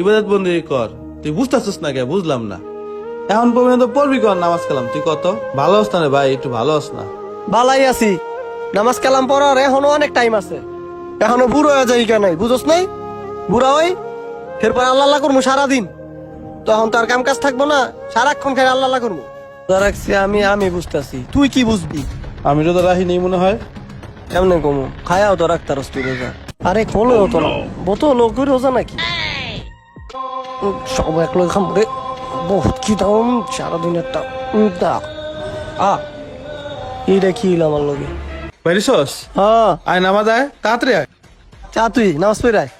ইবাদত বন্দি কর। তুই বুঝতেছিস না কে? বুঝলাম না। এখন পর্যন্ত পড়বি কর নামাজ কালাম। তুই কত? ভালো হস না রে ভাই একটু ভালো হস না। ভালাই আছি। নামাজ কালাম পড়ার এখনও অনেক টাইম আছে। এখনও বুড়ো হয়ে যাই কেন? বুঝোস নাই? বুড়া হই এরপর আল্লাহ আল্লাহ করব সারাদিন। তখন তো আর কাম কাজ থাকব না। সারাক্ষণ খাই আল্লাহ আল্লাহ করব রাখছি আমি আমি বুঝতেছি। তুই কি বুঝবি? আমি তো রাহি নেই মনে হয়। কেমনে কমু? খায়াও তো তুই রোজা। আরে খোলো তো না। বতো লোক রোজা নাকি? সব এক লোক রে। বহুত কি দাম সারাদিন একটা দা আ এইটা কি হইল আমার লগে? বাইরিসস হ্যাঁ। আয় নামাজ আয় তাড়াতাড়ি আয়। যা তুই নামাজ পড়ায়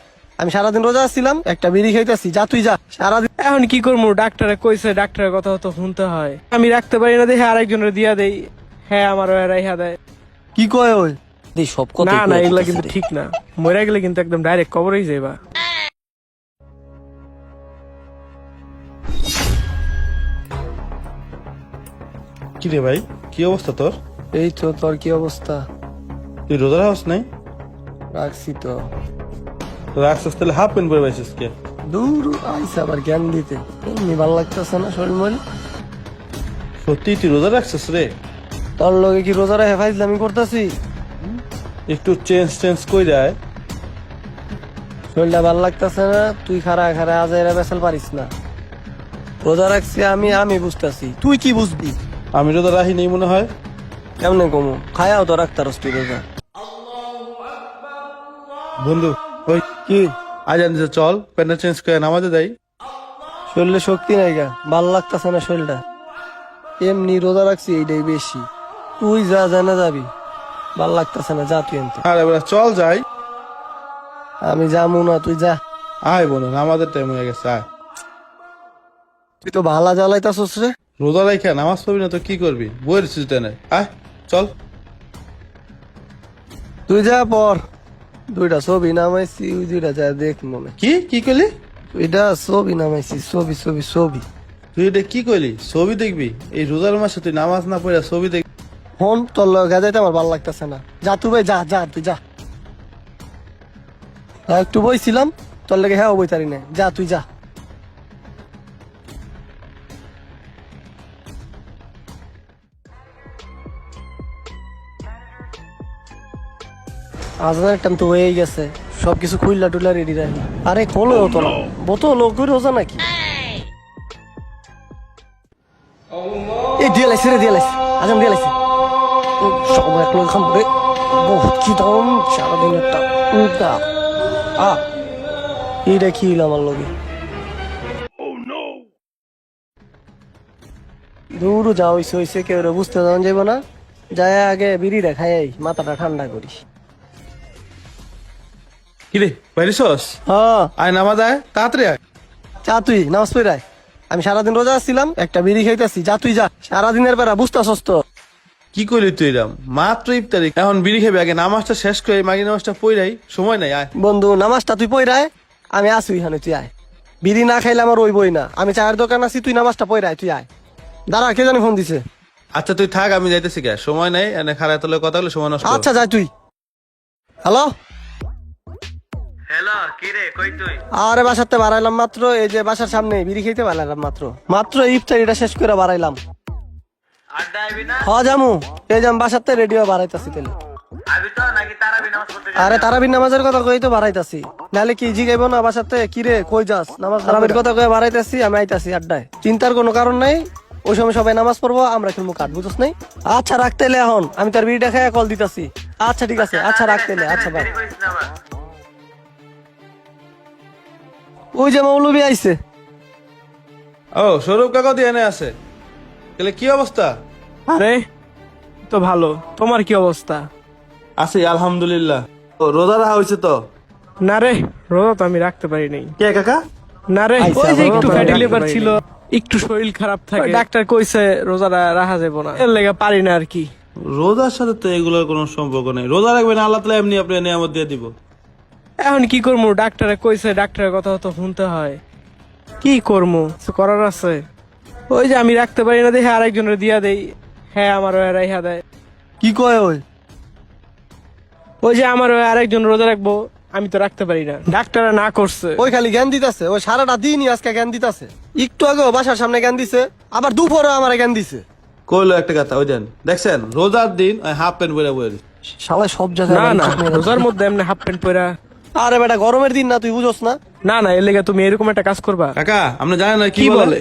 আমি সারাদিন রোজা আসছিলাম একটা বিড়ি খাইতেছি যা তুই যা সারাদিন। এখন কি করব? ডাক্তারে কইছে ডাক্তারের কথা তো শুনতে হয়। আমি রাখতে পারি না দেখে আরেকজনের দিয়া দেই। হ্যাঁ আমার রাইহা দেয়। কি কয় ওই? দেই সব কথা না না এগুলা কিন্তু ঠিক না। মরে গেলে কিন্তু একদম ডাইরেক্ট কবরেই যাইবা। কি রে ভাই? কি অবস্থা তোর? এই তো তোর কি অবস্থা? তুই রোজা রাখস নাই? রাখছি তো। রাখছিস তাহলে হাফ প্যান্ট পরে পাইছিস কে? দূর আইসা আবার জ্ঞান দিতে। এমনি ভালো লাগতেছে না শরীর মন সত্যি তুই রোজা রাখছিস রে? তোর লগে কি রোজা রেখে ফাইজলামি করতেছি? একটু চেঞ্জ চেঞ্জ কই যায় শরীরটা ভালো লাগতেছে না তুই খারা খারা আজ এরা বেসাল পারিস না। রোজা রাখছি আমি আমি বুঝতেছি। তুই কি বুঝবি? আমি রোজা রাহি নেই মনে হয়। কেমনে কমু? খায়াও তো রাখতার তুই রোজা বন্ধু ওই কি? আজ আনছে চল প্যান্টটা চেঞ্জ করে নামাজে যাই। শরীরে শক্তি নাই গা ভালো লাগতেছে না শরীরটা। এমনি রোজা রাখছি এইটাই বেশি। তুই যা জানা যাবি ভালো লাগতেছে না যা তুই এনতে আর চল যাই। আমি যাব না তুই যা। আয় বলো নামাজের টাইম হয়ে গেছে আয়। তুই তো ভালা জ্বালাইতাছস রে। রোজা রাখা নামাজ পড়বি না তো কি করবি? বইয়ের সিজনে আয় চল। তুই যা পর দুইটা ছবি নামাইছি ওই দুইটা যা দেখ মনে। কি? কি করলি দুইটা ছবি নামাইছি ছবি ছবি ছবি। তুই এটা কি করলি ছবি দেখবি? এই রোজার মাসে তুই নামাজ না পড়ে ছবি দেখবি ফোন তোর লগে যাইতে আমার ভালো লাগতেছে না। যা তুই ভাই যা যা তুই যা। একটু বইছিলাম তোর লগে হ্যাঁ বই তারি না যা তুই যা। আজানের টাইম তো হয়েই গেছে। সবকিছু খুললা টুলা রেডি রাখি। আরে খোলো তো না। বতো লোক রোজা নাকি এই দিয়ে লাইছে রে দিয়ে লাইছে। আজাম দিয়ে লাইছে। সব এক লোক খাম রে। বহুত কি দাম সারাদিন একটা উম, দা আ এইটা কি হইল আমার দূর যা হইছে কেউ বুঝতে যাওয়া যাইব না। যায় আগে বিড়িটা খাই মাথাটা ঠান্ডা করিস। কি রে বাইরিসস হ্যাঁ। আয় নামাজ আয় তাড়াতাড়ি আয়। তুই নামাজ পড়ায় আমি সারাদিন রোজা আসছিলাম একটা বিড়ি খাইতেছি। যা তুই যা সারাদিনের বেড়া বুঝতেছস তো। কি করলি তুই এরম? মাত্র ইফতারি। এখন বিড়ি খাবি আগে নামাজটা শেষ করে মাগি নামাজটা পড়াই সময় নাই আয়। বন্ধু নামাজটা তুই পড়ায় আমি আসি এখানে তুই আয়। বিড়ি না খাইলে আমার ওই না। আমি চায়ের দোকান আছি তুই নামাজটা পড়ায় তুই আয়। দাঁড়া কে জানি ফোন দিছে? আচ্ছা তুই থাক আমি যাইতেছি কে সময় নাই এনে খারাপ কথা হলে সময় নষ্ট আচ্ছা যাই তুই। হ্যালো? আরে বাসাতে বাড়াইলাম মাত্র এই যে বাসার সামনে বিড়ি খাইতে বাড়াইলাম মাত্র। মাত্র ইফতারিটা শেষ করে বাড়াইলাম। আড্ডা হ জামু। এই যে আমি বাসাতে রেডিও বাড়াইতাছি তাহলে। আরে তারাবির নামাজের কথা কই তো বাড়াইতাছি। নাহলে কি জিগাইব না বাসাতে? কি রে কই যাস? নামাজ তারাবির কথা কই বাড়াইতাছি আমি আইতাছি আড্ডায়। চিন্তার কোনো কারণ নাই ওই সময় সবাই নামাজ পড়ব আমরা খেলব কাট বুঝছ নাই? আচ্ছা রাখতে এলে এখন আমি তার বিড়িটা খাই কল দিতাছি। আচ্ছা ঠিক আছে আচ্ছা রাখতে এলে আচ্ছা বাই। ওই যে মৌলবি আইছে। ও স্বরূপ কাকা দিয়ে এনে আছে। তাহলে কি অবস্থা? আরে তো ভালো। তোমার কি অবস্থা? আছি আলহামদুলিল্লাহ। ও রোজা রাখা হয়েছে তো? না রে রোজা তো আমি রাখতে পারি নাই কে কাকা? না রে ওই যে একটু ফ্যাটি লিভার ছিল একটু শরীর খারাপ থাকে। ডাক্তার কইছে রোজাটা রাখা যাবে না। এর লেগে পারি না আর কি। রোজার সাথে তো এগুলোর কোনো সম্পর্ক নেই। রোজা রাখবেন আল্লাহ তালা এমনি আপনি নিয়ামত দিয়ে দিব। এখন কি করব ডাক্তারে কইছে ডাক্তারের কথা তো শুনতে হয়। কি করব করার আছে? ওই যে আমি রাখতে পারি না দেখে আরেকজনের দিয়া দেই। হ্যাঁ আমার রাইহা দেয়। কি কয় ওই? ওই যে আমার আরেকজন রোজা রাখব আমি তো রাখতে পারি না। ডাক্তাররা না করছে। ওই খালি জ্ঞান দিতেছে ওই সারাটা দিনই আজকে জ্ঞান দিতেছে। একটু আগেও বাসার সামনে জ্ঞান দিছে আবার দুপুরে আমার জ্ঞান দিছে। কইলো একটা কথা ওই দেন দেখছেন? রোজার দিন ওই হাফ প্যান্ট পরে বই শালা সব জায়গায় না না রোজার মধ্যে এমনি হাফ প্যান্ট পরা আরে বেটা গরমের দিন না তুই বুঝোস না। না না এর লেগে তুমি এরকম একটা কাজ করবা। কাকা আপনি জানেন না কি বলে?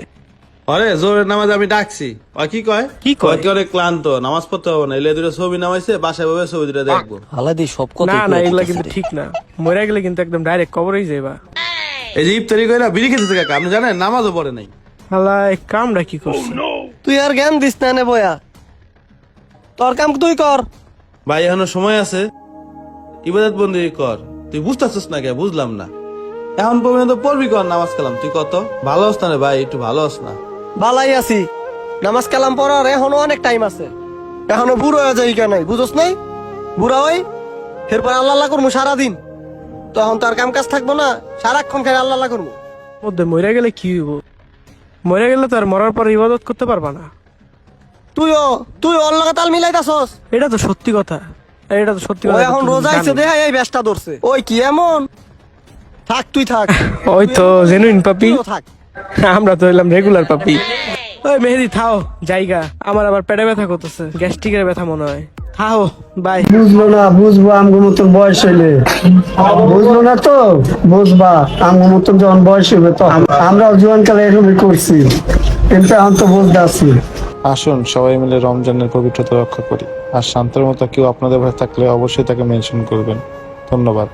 আরে জোরের নামাজ আমি ডাকছি। ওই কি কয়? কি কয়? কি অনেক ক্লান্ত নামাজ পড়তে হবে না। এলে দুটো ছবি নামাইছে বাসায় ভাবে ছবি দুটো দেখব। হালাদি সব কথা না না এগুলা কিন্তু ঠিক না। মরে গেলে কিন্তু একদম ডাইরেক্ট কবরেই যাইবা। এই যে ইফতারি না বিড়ি খেতেছে কাকা। আপনি জানেন নামাজও পড়ে নাই। হালা এই কামটা কি করছে? তুই আর জ্ঞান দিস না নে বয়া। তোর কাম তুই কর। ভাই এখনও সময় আছে। ইবাদত বন্দি কর। তুই বুঝতেছিস না কে? বুঝলাম না। এখন পর্যন্ত পড়বি কর নামাজ কালাম। তুই কত? ভালো হস না রে ভাই? একটু ভালো হস না। বালাই আছি। নামাজ কালাম পড়ার এখনও অনেক টাইম আছে। এখনও বুড়ো হয়ে যাই কেন? বুঝোস নাই? বুড়া হই এরপর আল্লাহ আল্লাহ করব সারাদিন। তখন তো আর কাম কাজ থাকব না। সারাক্ষণ খাই আল্লাহ আল্লাহ করব মধ্যে মরে গেলে কি হইব? মরে গেলে তো আর মরার পর ইবাদত করতে পারবা না। তুইও তুই ওর লগে তাল মিলাইতাছস। এটা তো সত্যি কথা। এটা তো সত্যি কথা এখন রোজা। দেখা এই ব্যস্তা ধরছে। ওই কি এমন? থাক তুই থাক। ওই তো জেনুইন পাপি। থাক। আমরা তো হইলাম রেগুলার পাপি। ওই মেহেদি থাও জায়গা। আমার আবার পেটে ব্যথা করতেছে গ্যাস্ট্রিকের ব্যথা মনে হয়। থাও বাই বুঝলো না বুঝব আমগো মতন বয়স হইলে। বুঝলো না তো বুঝবা আমগো মতন যখন বয়স হইবে তো আমরাও জীবনকালে এরকমই করছি। কিন্তু এখন তো বুঝতে আছি আসুন সবাই মিলে রমজানের পবিত্রতা রক্ষা করি। আর শান্তর মতো কেউ আপনাদের থাকলে অবশ্যই তাকে মেনশন করবেন। ধন্যবাদ।